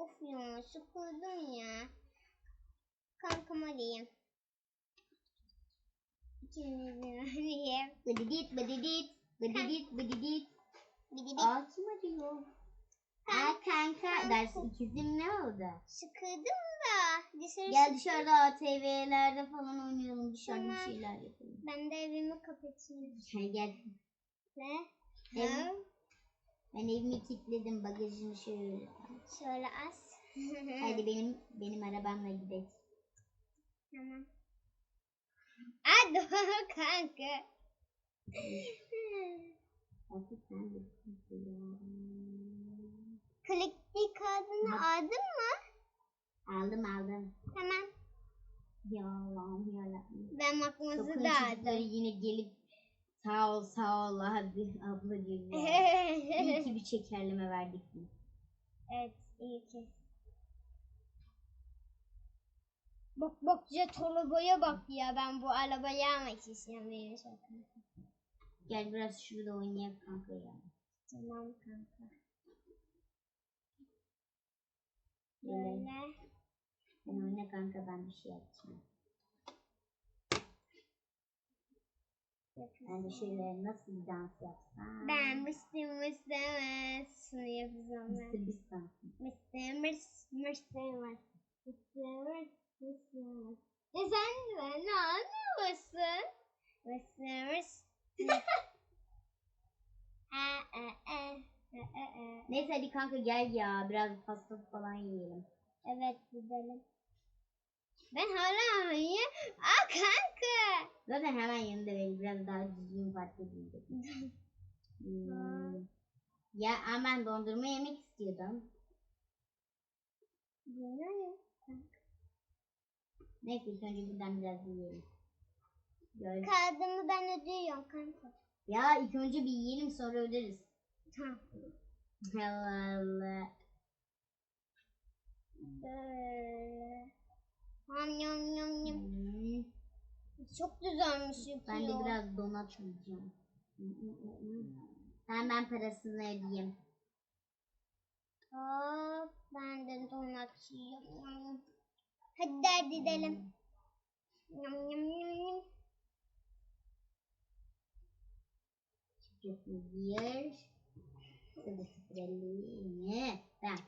Of ya sıkıldım ya. Kankam arayayım. İkimizin arayayım. Bıdıdit bıdıdit. Bir de bir Aa kim arıyor? Aa kanka dersin ikizim ne oldu? sıkıldım da. Dışarı Gel dışarıda ATV'lerde falan oynayalım dışarıda bir şeyler yapalım. Ben de evimi kapatayım. Gel. Ne? Ev- Ha? Ben evimi kilitledim bagajını şöyle. Şöyle az. Hadi benim benim arabamla gidelim. Tamam. Hadi kanka. Artık sen de Klikli kağıdını aldın mı? Aldım aldım. Tamam. Ya Allah'ım yarabbim. Ben makmuzu Sakın da aldım. yine gelip sağ ol sağ ol abi ablacığım ya. İyi ki bir şekerleme verdik biz. evet iyi ki. Bak bak jet arabaya bak ya ben bu arabayı almak istiyorum benim şarkım. Gel biraz şurada oynayalım kanka ya. Tamam kanka. Böyle. Sen oyna kanka ben bir şey yapacağım. Ben de şöyle nasıl bir dans yapsam. Ben Mr. Mr. Şunu yapacağım ben. Mr. Beast dansı. Mr. Mr. Mr. Mr. Mr. E sen ne anlıyorsun? E e. Neyse hadi kanka gel ya biraz pasta falan yiyelim. Evet gidelim. Ben hala iyi. Aa kanka. Zaten hemen yanında böyle biraz daha düzgün fark edildi. Hmm. Ya ama ben dondurma yemek istiyordum. Bilmiyorum. Neyse ilk önce buradan biraz yiyelim. Gör. Kağıdımı ben ödüyorum kanka. Ya ilk önce bir yiyelim sonra öderiz. Tamam. Allah Allah. Böyle. Ham yam yam yam. Hmm. Çok güzelmiş yapıyor. Ben de biraz donat yiyeceğim. Hemen parasını ödeyeyim. Hop, ben de donat yiyorum. Hadi der gidelim. Yam yam yam yam. Sıfır sıfır elli. Ne? Ben.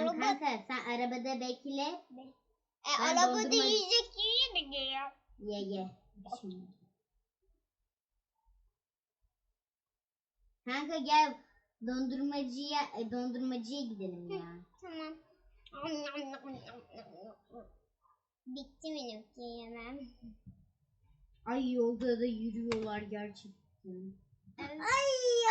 Araba, kanka sen arabada bekle. e, ben arabada dondurma- yiyecek yere gidiyor. Ye ye. Şimdi. Kanka gel dondurmacıya e, dondurmacıya gidelim ya. Tamam. Yam yam yam. Bitti benimki yemem. Ay yolda da yürüyorlar gerçekten. Ay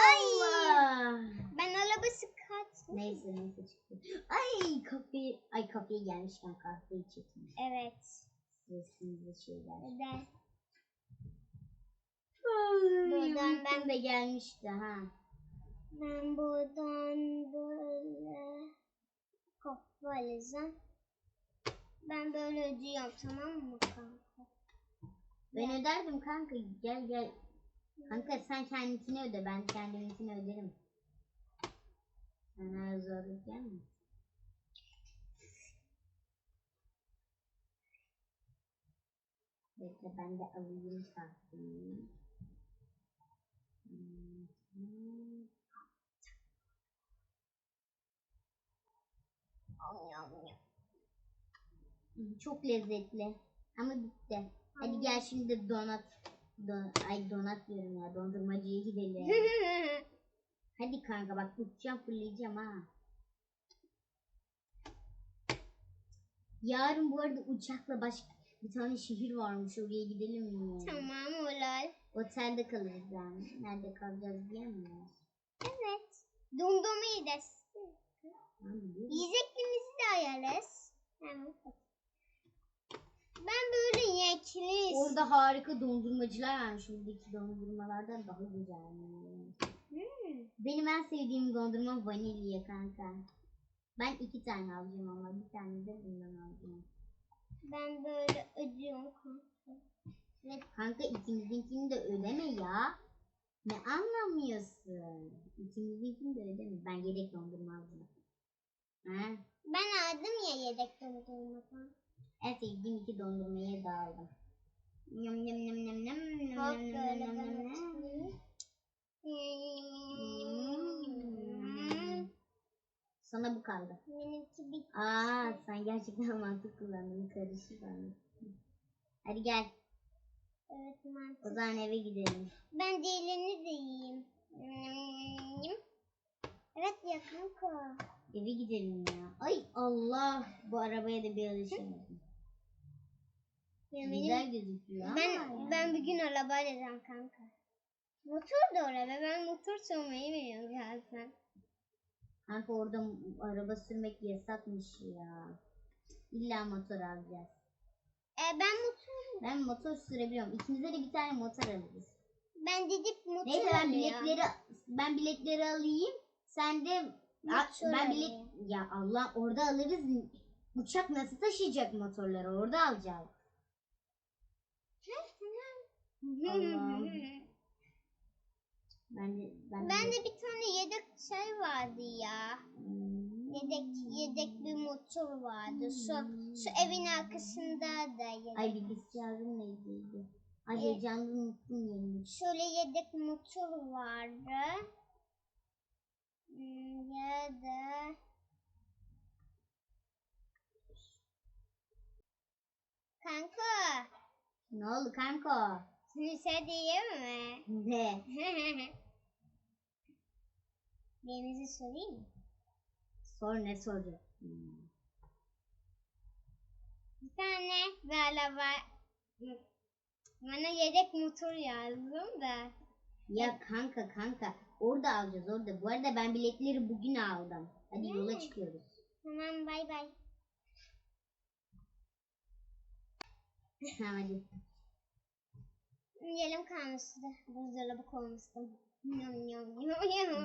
Allah. Ben arabası kaç? Neyse neyse çıktı. Ay kafe ay kafeye gelmişken kahveyi çekmiş. Evet. Sesimize şeyler. Ay, Buradan ben de gelmişti ha. Ben buradan böyle kafa alacağım. Ben böyle ödüyorum tamam mı kanka? Ben öderdim kanka gel gel. Kanka sen kendisini öde ben kendiminkini öderim. Sana zorluk gelme. Bekle ben de alayım tatlıyı. Hmm, hmm. Çok lezzetli. Ama bitti. Hadi gel şimdi donat. Don, ay donat diyorum ya. Dondurmacıya gidelim. Hadi kanka bak uçacağım fırlayacağım ha. Yarın bu arada uçakla başka bir tane şehir varmış oraya gidelim mi? tamam olur. Otelde kalırız yani. Nerede kalacağız diyemiyoruz. Evet. Tamam, biliyorum. Yiyeceklerimizi de. Tamam. Ben böyle yekli. Orada harika dondurmacılar varmış. Şuradaki dondurmalardan daha güzel. Hmm. Benim en sevdiğim dondurma vanilya kanka. Ben iki tane alacağım ama bir tane de bundan alacağım. Ben böyle ödüyorum kanka. Ve Kanka ikimizinkini de ödeme ya. Ne anlamıyorsun? İkimizinkini de ödeme. Ben yedek dondurma alacağım. Ha? Ben aldım ya yedek dondurmadan. En sevdiğim iki dondurmayı da aldım. Yum yum yum yum yum yum yum yum yum yum. Sana bu kaldı. Benimki bir Aa sen gerçekten mantık kullandın. Karışık anlattın. Hadi gel. evet O mantık. zaman eve gidelim. Ben diğerini de yiyeyim. Evet ya kanka. Eve gidelim ya. Ay Allah. Bu arabaya da bir alışamadım. Ya Güzel benim, gözüküyor ama ben yani. ben bir gün araba alacağım kanka. Motor da araba. Ben motor sürmeyi biliyorum zaten. Kanka orada araba sürmek yasakmış ya. İlla motor alacağız. E, ben motor Ben motor sürebiliyorum. İkimize de bir tane motor alırız. ben gidip motor Neyse ben biletleri ben biletleri alayım. Sen de Motor ben bilet alayım. ya Allah orada alırız. Uçak nasıl taşıyacak motorları? Orada alacağız. Allah'ım. Ben de ben, Ben de bir tane yedek şey vardı ya. Hmm. Yedek yedek bir motor vardı. Şu, şu evin arkasında da yedek. Ay bilgisayarım neydiydi? Ay heyecanlı unuttum yerini. Şöyle yedek motor vardı. Hmm, Ya da Kanka, Ne oldu kanka? seni sen diyeyim mi? Ne? Denizi sorayım mı? Sor ne soracak? Hmm. Bir tane galiba bana yedek motor yazdım da. Ya kanka kanka orada alacağız orada. Bu arada ben biletleri bugün aldım. Hadi yola Hmm. çıkıyoruz. Tamam bay bay. Tamam hadi. Yelim kalmıştı. Buzdolabı koymuştum.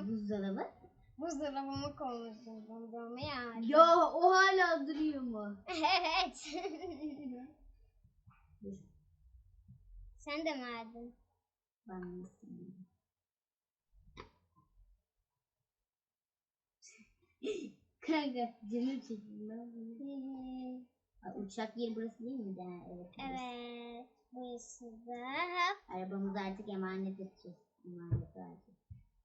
Buzdolabı. Buzdolabımı koymuştum. Dondurma ya. Ya o hala duruyor mu? Evet. Sen de mi aldın? Ben nasıl? Kanka canım çekildi. Uçak yeri burası değil mi? Ha, evet. Evet. Burası da. Arabamızı artık emanet edeceğiz. Emanet vereceğiz.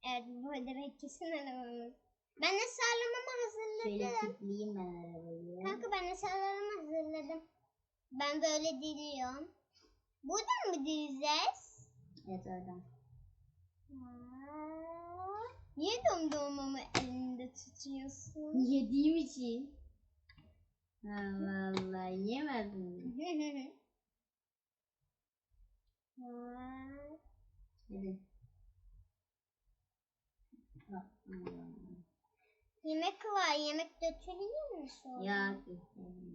Evet burada beklesin arabamız. Ben de sağlamamı Şöyle hazırladım. kilitleyeyim ben arabayı. Kanka ben de sağlamamı hazırladım. Ben böyle diliyorum. Buradan mı dileceğiz? Evet oradan. Aa, Niye dondurmamı elinde tutuyorsun? Yediğim için. Allah Allah? Aa, Hadi. Allah. Yemek var. Yemek dökülüyor mu sonra? Ya kesin.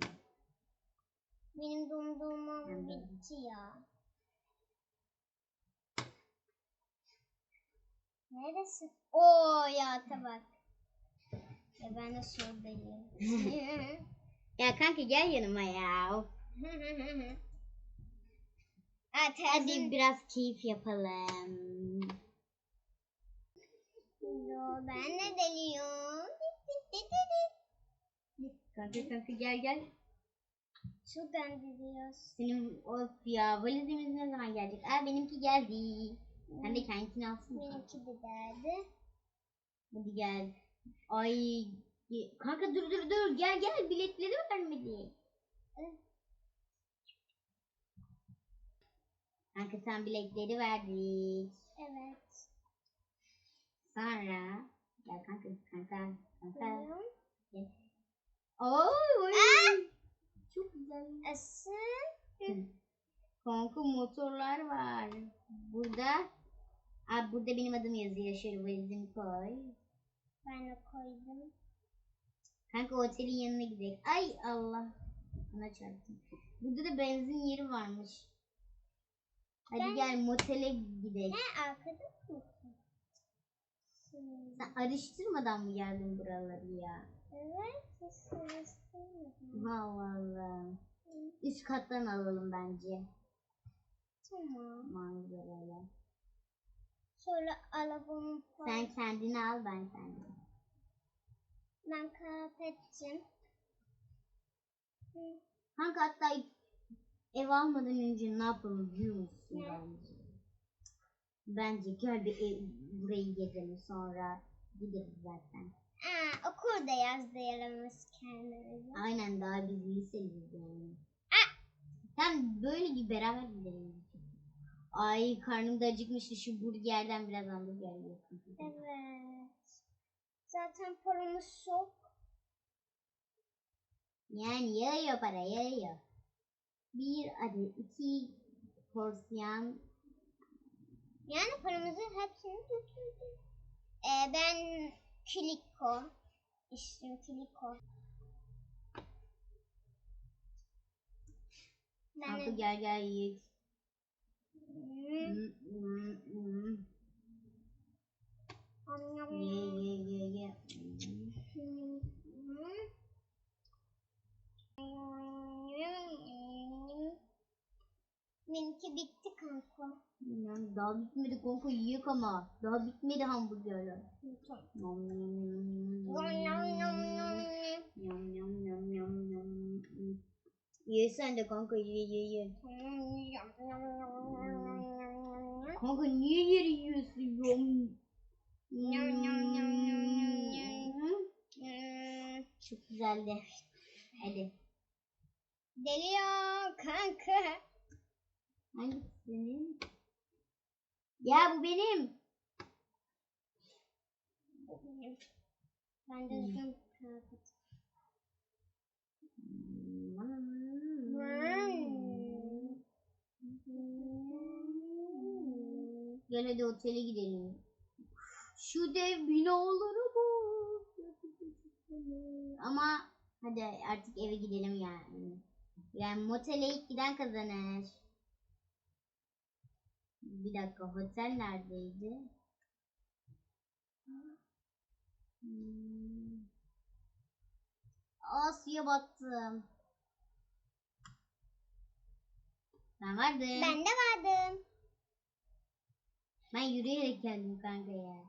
Benim dondurmam Ben de. bitti ya. Neresi? Oo ya tabak. Ya ben de şuradayım. Ya kanka gel yanıma ya. Hadi biraz keyif yapalım. Yo, ben de deliyorum. Kanka kanka gel gel. Şuradan diliyoruz. Senin of ya valizimiz ne zaman gelecek? Aa benimki geldi. Sen de kendini alsın. Benimki de geldi. Hadi gel. Ay kanka dur dur dur gel gel biletleri vermedi. Kanka sen biletleri verdik. Evet. Sonra gel kanka kanka kanka. Buyurun. Oy. Çok güzel. Asıl. Kanka motorlar var. Burada Aa, burada benim adım yazıyor. Şöyle valizimi koy. Ben de koydum. Kanka otelin yanına gidelim. Ay Allah. Bana çarptım. Burada da benzin yeri varmış. Hadi Ben- gel motele gidelim. He arkada mısın? Sen araştırmadan mı geldin buraları ya? Evet. ısırmıştım. Allah Allah. Üst kattan alalım bence. Tamam. Manzarayla. Şöyle arabamı Sen kendini al ben kendimi. Ben. Hı. Kanka hatta ev almadan önce ne yapalım biliyor musun Ne? bence? Bence gel bir ev, burayı gezelim sonra gideriz zaten. Aa, okur da yazdıralımız kendimize. Aynen daha biz liseliyiz yani. Tam böyle gibi beraber gidelim. Ay karnım da acıkmıştı şu burgerden biraz hamburger yiyorsun. Evet. Zaten paramız çok. Yani yağıyor para yağıyor. Bir adet iki porsiyon Yani paramızın hepsini götürdük. Ee, ben Kiliko. İsmim Kiliko. Ben Kanka gel gel yiyek. Hmm, Hmm, hmm, hmm. Ye ye ye ye. Hmm. Hmm, hmm. Benimki bitti kanka. Yani daha bitmedi kanka yiyek ama. Daha bitmedi hamburgerler. Tamam. Nom nom nom. Ye sen de kanka ye ye ye. Kanka niye yeri yiyorsun yum, yum, yum, yum, Hmm. Hmm, Çok güzeldi. Hadi. Geliyor kanka. Hangisi senin? Ya bu benim. Ben de üzgün kapatayım. Gel hadi otele gidelim. Şu dev binalara bak. Ama hadi artık eve gidelim yani. Yani motele ilk giden kazanır. Bir dakika otel neredeydi? Hmm. Aa suya battım. Ben vardım. Ben de vardım. Ben yürüyerek geldim kanka ya.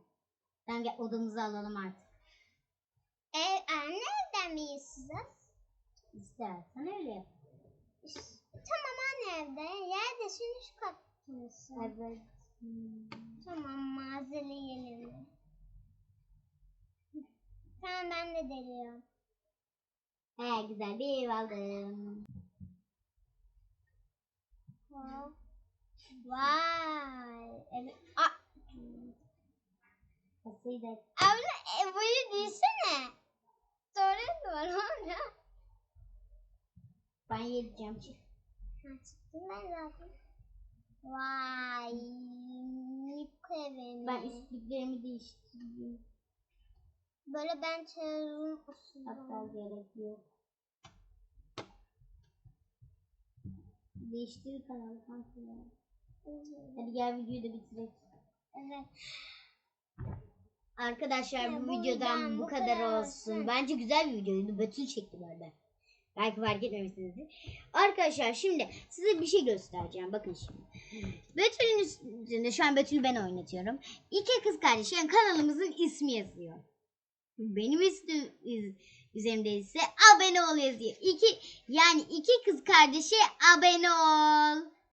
Tamam gel odamızı alalım artık. Ev, anne evden mi yiyorsunuz? İstersen öyle yap. Tamam anne evde. Yerde şimdi şu katta mısın? Evet. Hmm. Tamam malzeleyelim. Tamam ben de deliyorum. He güzel bir ev aldım. Wow. Vay. Evet. Aa, abla e, boyu değilsene. Doğru var orada. ben yiyeceğim. Ha, çıktım ben zaten. Vay. Evimi. Ben üstlüklerimi değiştireyim. Böyle ben çağırırım Hatta gerek yok. Değiştir kanalı kanka ya. Hadi gel videoyu da bitirelim. Evet. Arkadaşlar Ya bu videodan bu bu kadar kadar olsun. olsun. Bence güzel bir videoydu. Betül çekti arada. Belki fark etmemişsinizdir. Arkadaşlar şimdi size bir şey göstereceğim. Bakın şimdi. Betül'ün üstünde şu an Betül ben oynatıyorum. İki kız kardeş yani kanalımızın ismi yazıyor. Benim üstüm üz- üzerimde ise abone ol yazıyor. İki yani iki kız kardeşe abone ol.